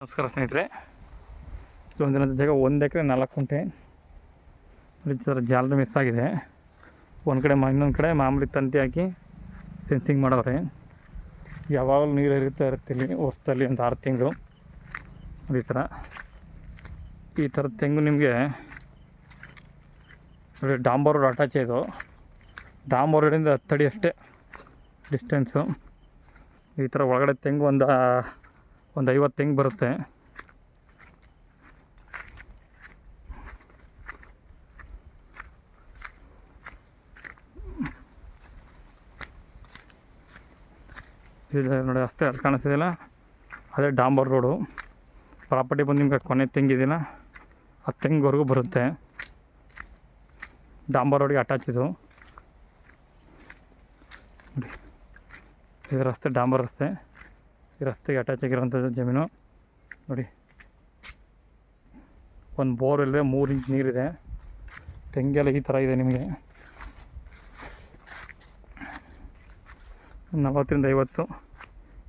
ನಮಸ್ಕಾರ ಸ್ನೇಹಿತರೆ. ಇಲ್ಲೊಂದಿನ ಜಾಗ ಒಂದು ಎಕರೆ ನಾಲ್ಕು ಕುಂಟೆ ಥರ ಜಾಲದ ಮಿಸ್ ಆಗಿದೆ. ಒಂದು ಕಡೆ ಇನ್ನೊಂದು ಕಡೆ ಮಾಮೂಲಿ ತಂತಿ ಹಾಕಿ ಫೆನ್ಸಿಂಗ್ ಮಾಡವ್ರೆ. ಯಾವಾಗಲೂ ನೀರು ಹರಿತಾ ಇರುತ್ತೆ ಇಲ್ಲಿ, ವರ್ಷದಲ್ಲಿ ಒಂದು ಆರು ತಿಂಗಳು. ಈ ಥರ ಈ ಥರದ ತೆಂಗು ನಿಮಗೆ ಡಾಂಬರ್ ರೋಡ್ ಅಟ್ಯಾಚ್ ಇದು. ಡಾಂಬರ್ ರೋಡಿಂದ ಹತ್ತಡಿ ಅಷ್ಟೇ ಡಿಸ್ಟೆನ್ಸು ಈ ಥರ ಒಳಗಡೆ ತೆಂಗು ಒಂದು ಒಂದು ಐವತ್ತು ತೆಂಗು ಬರುತ್ತೆ? ಇದು ನೋಡಿ ಅಷ್ಟೇ ಅಲ್ಲಿ ಕಾಣಿಸ್ತಿದೆಯಲ್ಲ? ಅದೇ ಡಾಂಬರ್ ರೋಡು. ಪ್ರಾಪರ್ಟಿ ಬಂದು ನಿಮ್ಗೆ ಕೊನೆ ತೆಂಗಿದೆಯಲ್ಲ ಆ ತೆಂಗುವರೆಗೂ ಬರುತ್ತೆ. ಡಾಂಬರ್ ರೋಡಿಗೆ ಅಟ್ಯಾಚ್ ಇದು. ಇದು ರಸ್ತೆ ಡಾಂಬರ್ ರಸ್ತೆ ಈ ರಸ್ತೆಗೆ ಅಟ್ಯಾಚ್ ಆಗಿರೋಂಥದ್ದು ಜಮೀನು. ನೋಡಿ. ಒಂದು ಬೋರ್ ಇಲ್ಲದೆ ಮೂರು ಇಂಚ್ ನೀರಿದೆ. ತೆಂಗೆಲ್ಲ ಈ ಥರ ಇದೆ ನಿಮಗೆ. ನಲ್ವತ್ತರಿಂದ ಐವತ್ತು.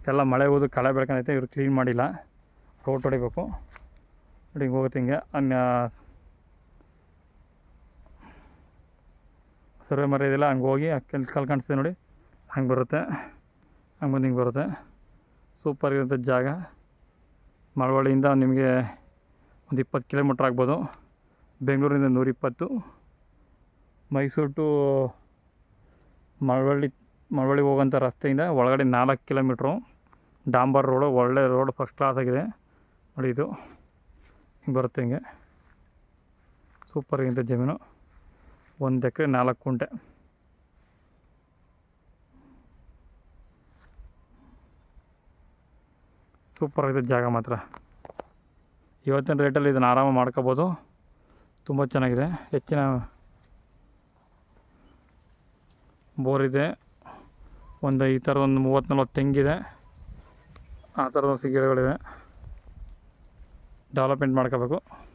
ಎಲ್ಲ ಮಳೆ ಹೋದು ಕಳೆ ಬೆಳ್ಕೊಂಡೈತೆ, ಇವರು ಕ್ಲೀನ್ ಮಾಡಿಲ್ಲ. ರೋಡ್ ಹೊಡಿಬೇಕು. ನೋಡಿ, ಹಿಂಗೆ ಹೋಗುತ್ತೆ ಹಿಂಗೆ. ಅನ್ಯ ಸರ್ವೆ ಮರ ಇದೆಯಲ್ಲ ಹಂಗೆ ಹೋಗಿ ಕಲ್ ಕಲ್ ಕಾಣಿಸ್ತೀವಿ ನೋಡಿ. ಹಂಗೆ ಬರುತ್ತೆ. ಹಂಗೆ ಬಂದು ಹಿಂಗೆ ಬರುತ್ತೆ. ಸೂಪರ್ ಜಾಗ. ಮಳವಳ್ಳಿಯಿಂದ ನಿಮಗೆ ಒಂದು ಇಪ್ಪತ್ತು ಕಿಲೋಮೀಟ್ರ್ ಆಗ್ಬೋದು. ಬೆಂಗಳೂರಿಂದ ನೂರಿಪ್ಪತ್ತು. ಮೈಸೂರು ಟು ಮಳವಳ್ಳಿ ಮಳವಳ್ಳಿ ಹೋಗೋಂಥ ರಸ್ತೆಯಿಂದ ಒಳಗಡೆ ನಾಲ್ಕು ಕಿಲೋಮೀಟ್ರು. ಡಾಂಬರ್ ರೋಡು, ಒಳ್ಳೆ ರೋಡ್ ಫಸ್ಟ್ ಕ್ಲಾಸ್ ಆಗಿದೆ. ನೋಡಿ ಇದು. ಹಿಂಗೆ ಬರುತ್ತೆ ಹಿಂಗೆ. ಸೂಪರ್ ಇಂಥ ಜಮೀನು. ಒಂದು ಎಕರೆ ನಾಲ್ಕು ಕುಂಟೆ ಸೂಪರ್ ಆಗಿದೆ ಜಾಗ ಮಾತ್ರ. ಇವತ್ತಿನ ರೇಟಲ್ಲಿ ಇದನ್ನು ಆರಾಮ ಮಾಡ್ಕೋಬೋದು. ತುಂಬ ಚೆನ್ನಾಗಿದೆ. ಹೆಚ್ಚಿನ ಬೋರಿದೆ ಒಂದು ಈ ಥರ ಒಂದು ಮೂವತ್ತು ನಲ್ವತ್ತು ತೆಂಗಿದೆ. ಆ ಥರದ ಗಿಡಗಳಿವೆ ಡೆವಲಪ್ಮೆಂಟ್ ಮಾಡ್ಕೋಬೇಕು.